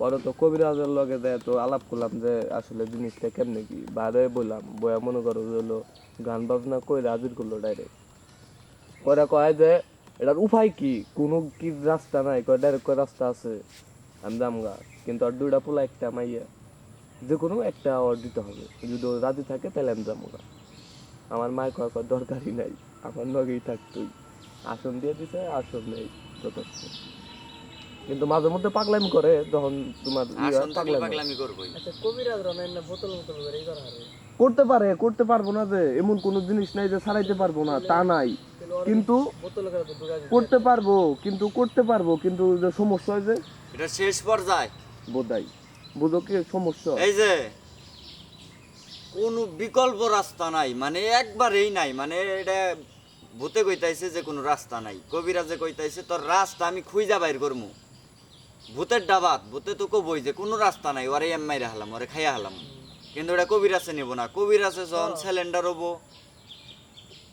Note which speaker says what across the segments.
Speaker 1: পরে তো কবিরাজের লগে দেয় তো আলাপ করলাম যে আসলে জিনিসটা কেমনে কি? বাইরে বললাম, বয়া মনে করো যে হলো গান বাজনা কই হাজির করল ডাইরেক্ট পরে কয় যে, এটার উপায় কি? কোনো কি রাস্তা নাই, কয় ডাইরেক্ট কয় রাস্তা আছে, আমি দামগা কিন্তু আর দুইটা পোলা, একটা মাইয়া। যে কোনো একটা অর দিতে হবে। যদি ও রাজি থাকে, তাহলে আমি যাব আমার মায়ের কয় কয় দরকারই নাই। আমার লগেই থাক তুই। আসন দিয়ে দিছে, আসন নেই, যথেষ্ট। কিন্তু মাঝে মধ্যে পাগলামি করে যখন তোমার পাগলামি
Speaker 2: করবই।
Speaker 3: আচ্ছা কবিরাজ রামেন না বোতল বোতল করে এই করা
Speaker 1: করতে পারে করতে পারব না যে এমন কোনো জিনিস নাই যে ছাড়াইতে পারব না তা নাই। কিন্তু করতে পারব কিন্তু করতে পারব কিন্তু যে সমস্যা হয় যে
Speaker 2: এটা শেষ পর্যায়ে।
Speaker 1: বোধাই বুঝো কি সমস্যা?
Speaker 2: এই যে কোনো বিকল্প রাস্তা নাই মানে একবারেই নাই মানে এটা ভূতে কইতাইছে যে কোনো রাস্তা নাই। কবিরাজে কইতাইছে তোর রাস্তা আমি খুঁজা বাইর করমু। ভূতের ডাবাত ভূতে তো কবই যে কোনো রাস্তা নাই ওরে এম মাইরা হালাম ওরে খাইয়া হালাম। কিন্তু এটা কবিরাজে নেব না কবিরাজে যখন সিলিন্ডার হব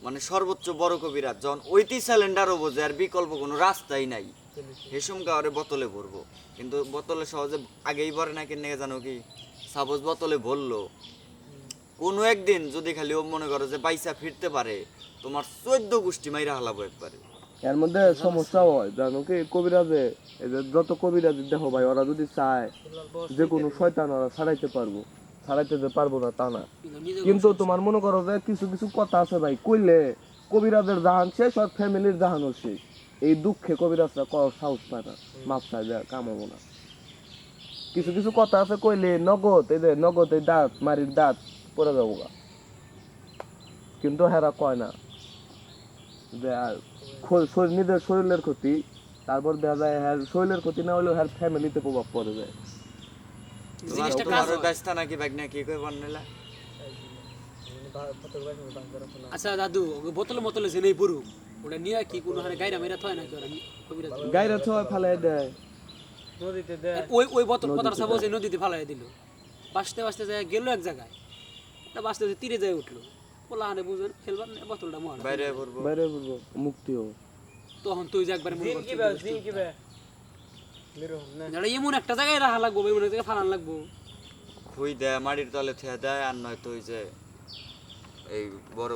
Speaker 2: মানে সর্বোচ্চ বড় কবিরাজ যখন ওইটি সিলিন্ডার হব যে আর বিকল্প কোনো রাস্তাই নাই হেসুমকা ওরে বোতলে ভরবো। কিন্তু বোতলে সহজে আগেই ভরে না কিনে জানো কি? সাপোজ বোতলে ভরলো কোনো একদিন যদি খালি ও মনে করো যে বাইসা ফিরতে পারে তোমার চোদ্দ গোষ্ঠী মাইরা হালাবো একবারে।
Speaker 1: এর মধ্যে সমস্যা হয়, জানো কি? কবিরাজে যত কবিরাজ দেখো ভাই, ওরা যদি চায় যে কোনো শয়তান ওরা ছাড়াইতে পারব। ছাড়াইতে যে পারব না, তা না। কিন্তু তোমার মনে করো যে কিছু কিছু কথা আছে ভাই, কইলে কবিরাজের জাহান শেষ আর ফ্যামিলির জাহানও শেষ। এই দুঃখে কবিরাজরা কর সাহস পায় না, মাপ চায় যে কামাবো না। কিছু কিছু কথা আছে কইলে নগদ, এই যে নগদ এই দাঁত, মারির দাঁত পরে যাব কিন্তু হেরা কয় না নিজের শরীরের ক্ষতি তারপর দেখা যায় হ্যার শরীরের ক্ষতি না হলেও হ্যার ফ্যামিলিতে প্রভাব পড়ে যায়।
Speaker 4: আচ্ছা দাদু ওকে বোতলে মোতলে যে নেই পুরু ওটা নিয়ে কি কোনো হারে গাইরা মেরা থয় নাকি ওরা?
Speaker 1: গাইরা ছয় ফেলাই দেয়।
Speaker 3: নদীতে দেয়।
Speaker 4: ওই ওই বোতল কথাটা সাপোজ নদীতে ফালাই দিল। বাঁচতে বাঁচতে যায় গেল এক জায়গায়। বাঁচতে তীরে যায় উঠল। পোলা বুঝবেন খেলবার না বোতলটা মহান।
Speaker 2: বাইরে পড়ব
Speaker 1: বাইরে বলব মুক্তি হবে।
Speaker 4: তখন তুই যে একবার মনে করছিস
Speaker 3: কি বে দিন কি বে। মিরো না।
Speaker 4: এটা এমন একটা জায়গায় রাখা লাগবো এমন জায়গায় ফালান লাগবো।
Speaker 2: খুই দেয় মাটির তলে থেয়া দেয় আর নয়তো ওই যে এই বড়